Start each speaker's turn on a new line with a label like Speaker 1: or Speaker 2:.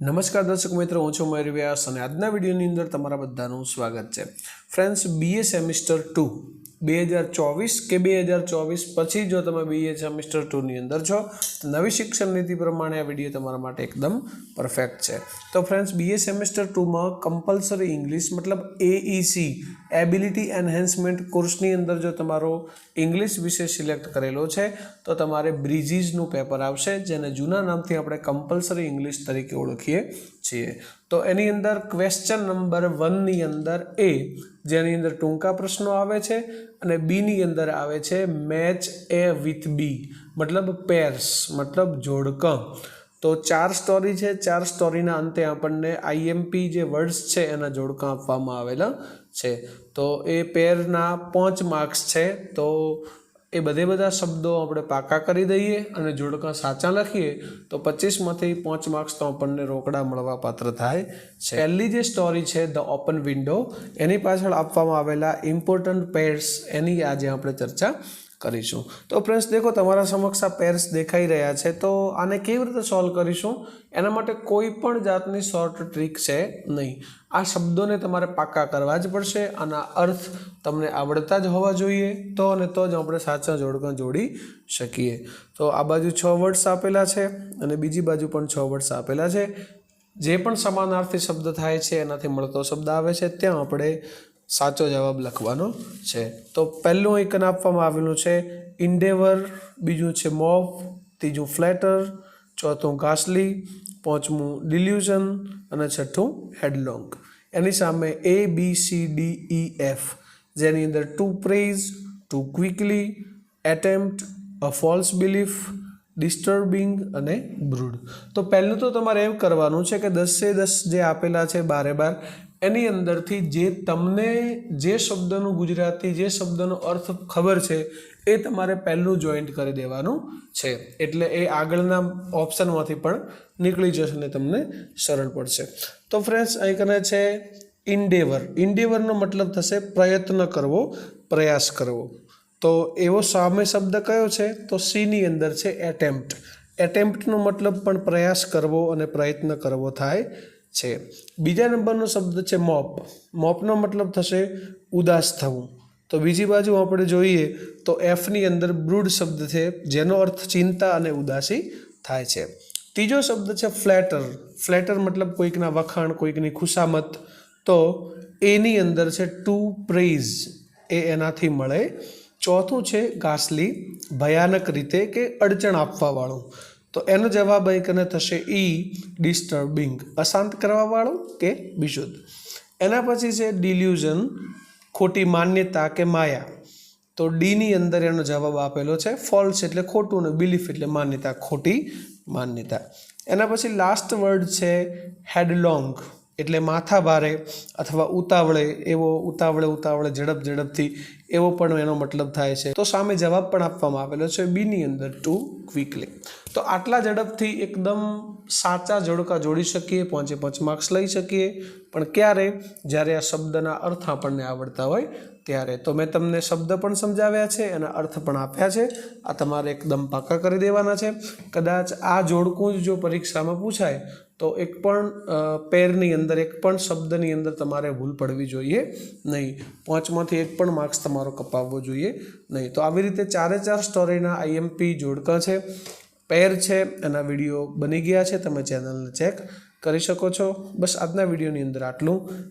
Speaker 1: નમસ્કાર દર્શક મિત્રો, હું છું મયુર વ્યાસ અને આજના વિડીયોની અંદર તમારા બધાનું સ્વાગત છે. ફ્રેન્ડ્સ બીએ સેમિસ્ટર ટુ બે હજાર ચોવીસ કે બે હજાર ચોવીસ પછી જો તમે બીએ સેમિસ્ટર ટુની અંદર છો, તો નવી શિક્ષણ નીતિ પ્રમાણે આ વીડિયો તમારા માટે એકદમ પરફેક્ટ છે. તો ફ્રેન્ડ્સ બીએ સેમિસ્ટર ટુમાં કમ્પલસરી ઇંગ્લિશ મતલબ એઈસી એબિલિટી એન્હેન્સમેન્ટ કોર્સની અંદર જો તમારો ઇંગ્લિશ વિષય સિલેક્ટ કરેલો છે, તો તમારે બ્રિજીસનું પેપર આવશે, જેને જૂના નામથી આપણે કમ્પલસરી ઇંગ્લિશ તરીકે ઓળખીએ છીએ. તો એની અંદર ક્વેશ્ચન નંબર વનની અંદર એ જેની અંદર ટૂંકા પ્રશ્નો આવે છે અને બીની અંદર આવે છે મેચ એ વિથ બી મતલબ પેર્સ મતલબ જોડકં તો ચાર સ્ટોરી છે, ચાર સ્ટોરીના અંતે આપણને આઈએમપી જે વર્ડ્સ છે એના જોડકાં આપવામાં આવેલા છે. તો એ પેરના પાંચ માર્ક્સ છે, તો એ બધે બધા શબ્દો આપણે પાકા કરી દઈએ અને જોડકાં સાચા લખીએ, તો પચીસમાંથી પાંચ માર્ક્સ તો આપણને રોકડા મળવા પાત્ર થાય. પહેલી જે સ્ટોરી છે ધ ઓપન વિન્ડો એની પાછળ આપવામાં આવેલા ઇમ્પોર્ટન્ટ પેર્સ એની આજે આપણે ચર્ચા કરીશું. તો ફ્રેન્ડ્સ દેખો, તમારા સમક્ષ આ પેર્સ દેખાઈ રહ્યા છે. તો આને કેવી રીતે સોલ્વ કરીશું? એના માટે કોઈ પણ જાતની શોર્ટ ટ્રીક છે નહીં. આ શબ્દોને તમારે પાકા કરવા જ પડશે આના અર્થ તમને આવડતા જ હોવા જોઈએ. તો અને તો જ આપણે સાચા જોડકા જોડી શકીએ. તો આ બાજુ છ વર્ડ્સ આપેલા છે અને બીજી બાજુ પણ છ વર્ડ્સ આપેલા છે. જે પણ સમાનાર્થી શબ્દ થાય છે, એનાથી મળતો શબ્દ આવે છે. ત્યાં આપણે સાચો જવાબ લખવાનો છે. તો પહેલું એકન આપવામાં આવેલું છે ઇન્ડેવર બીજું છે મોફ ત્રીજું ફ્લેટર ચોથું ઘાસલી પાંચમું ડિલ્યુઝન અને છઠ્ઠું હેડલોંગ એની સામે A B C D E F જેની અંદર to praise to quickly attempt a false belief disturbing અને બ્રૂડ તો પહેલું તો તમારે એમ કરવાનું છે કે દસે દસ જે આપેલા છે બારે બાર એની અંદરથી જે તમને જે શબ્દનું ગુજરાતી, જે શબ્દનો અર્થ ખબર છે, એ તમારે પહેલું જોઈન્ટ કરી દેવાનું છે. એટલે એ આગળના ઓપ્શનમાંથી પણ નીકળી જશે અને તમને સરળ પડશે. તો ફ્રેન્ડ્સ અહીં કને છે ઇન્ડેવર ઇન્ડેવરનો મતલબ થશે પ્રયત્ન કરવો, પ્રયાસ કરવો. તો એવો સામે શબ્દ કયો છે? તો સીની અંદર છે એટેમ્પ્ટ એટેમ્પ્ટનો મતલબ પણ પ્રયાસ કરવો અને પ્રયત્ન કરવો થાય છે. બીજા નંબરનો શબ્દ છે મોપ. મોપનો મતલબ થશે ઉદાસ થવું. તો બીજી બાજુ આપણે જોઈએ તો એફની અંદર બ્રૂડ શબ્દ છે, જેનો અર્થ ચિંતા અને ઉદાસી થાય છે. ત્રીજો શબ્દ છે ફ્લેટર. ફ્લેટર મતલબ કોઈકના વખાણ, કોઈકની ખુશામત. તો એની અંદર છે ટુ પ્રેઝ એ એનાથી મળે. ચોથું છે ગાસલી. ભયાનક રીતે કે અડચણ આપવાવાળું. તો એનો જવાબ અહીં કને થશે? ઈ ડિસ્ટર્બિંગ અશાંત કરવાવાળું કે વિશુદ્ધ? એના પછી છે ડિલ્યુઝન ખોટી માન્યતા કે માયા. તો ડીની અંદર એનો જવાબ આપેલો છે ફોલ્સ એટલે ખોટું ને બિલીફ એટલે માન્યતા, ખોટી માન્યતા. એના પછી લાસ્ટ વર્ડ છે હેડલોંગ એટલે માથા ભારે અથવા ઉતાવળે, એવો ઉતાવળે ઉતાવળે, ઝડપ, ઝડપથી, એવો પણ એનો મતલબ થાય છે. તો સામે જવાબ પણ આપવામાં આવેલો છે બીની અંદર ટુ ક્વિકલી તો આટલા ઝડપથી એકદમ સાચા જોડકા જોડી શકીએ, પાંચે પાંચ માર્ક્સ લઈ શકીએ. પણ ક્યારે? જ્યારે આ શબ્દના અર્થ આપણને આવડતા હોય ત્યારે. તો મેં તમને શબ્દ પણ સમજાવ્યા છે અને અર્થ પણ આપ્યા છે. આ તમારે એકદમ પાકા કરી દેવાના છે. કદાચ આ જોડકું જ જો પરીક્ષામાં પૂછાય તો એક પણ પેરની અંદર, એક પણ શબ્દની અંદર તમારે ભૂલ પડવી જોઈએ નહીં. પાંચમાંથી એક પણ માર્ક્સ તમારો કપાવવો જોઈએ નહીં. તો આવી રીતે ચારે ચાર સ્ટોરીના આઈએમપી જોડકા છે પેર છે, એના વીડિયો બની ગયા છે. તમે ચેનલને ચેક કરી શકો છો. બસ આજના વિડીયોની અંદર આટલું.